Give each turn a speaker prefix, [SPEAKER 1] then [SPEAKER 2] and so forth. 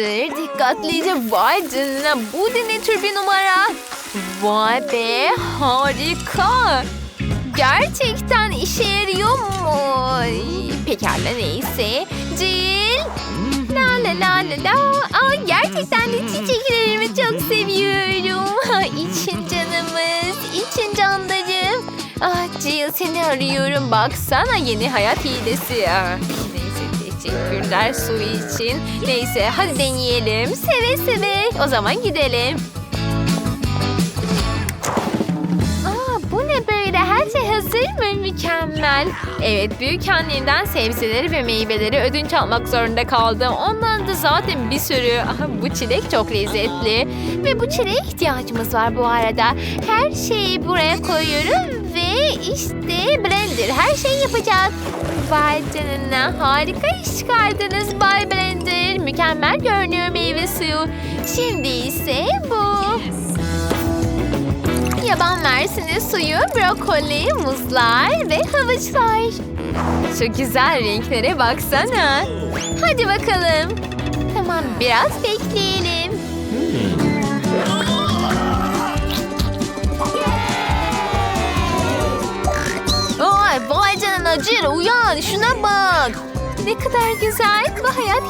[SPEAKER 1] Tamamdır. Dikkatlice vay canına. Bu da ne tür bir numara? Vay be harika. Gerçekten işe yarıyor mu? Pekala neyse. Jill. La la la la la. Aa, gerçekten de çiçeklerimi çok seviyorum. Ha, için canımız, için canlarım. Ah Jill seni arıyorum. Baksana yeni hayat hilesi. Ah, neyse teşekkürler su için. Neyse hadi deneyelim. Seve seve. O zaman gidelim. Aa, bu ne böyle? Her şey hazır mı? Mükemmel. Evet, büyük annemden sebzeleri ve meyveleri ödünç almak zorunda kaldım. Ondan da zaten bir sürü. Aha, bu çilek çok lezzetli. Ve bu çileğe ihtiyacımız var bu arada. Her şeyi buraya koyuyorum ve işte blender her şeyi yapacak. Vay canına harika iş çıkardınız Bay Blender. Mükemmel görünüyor meyve suyu. Şimdi ise bu. Yaban mersini suyu, brokoli, muzlar ve havuçlar. Şu güzel renklere baksana. Hadi bakalım. Tamam biraz bekleyelim. Jill uyan şuna bak. Ne kadar güzel. Bu hayat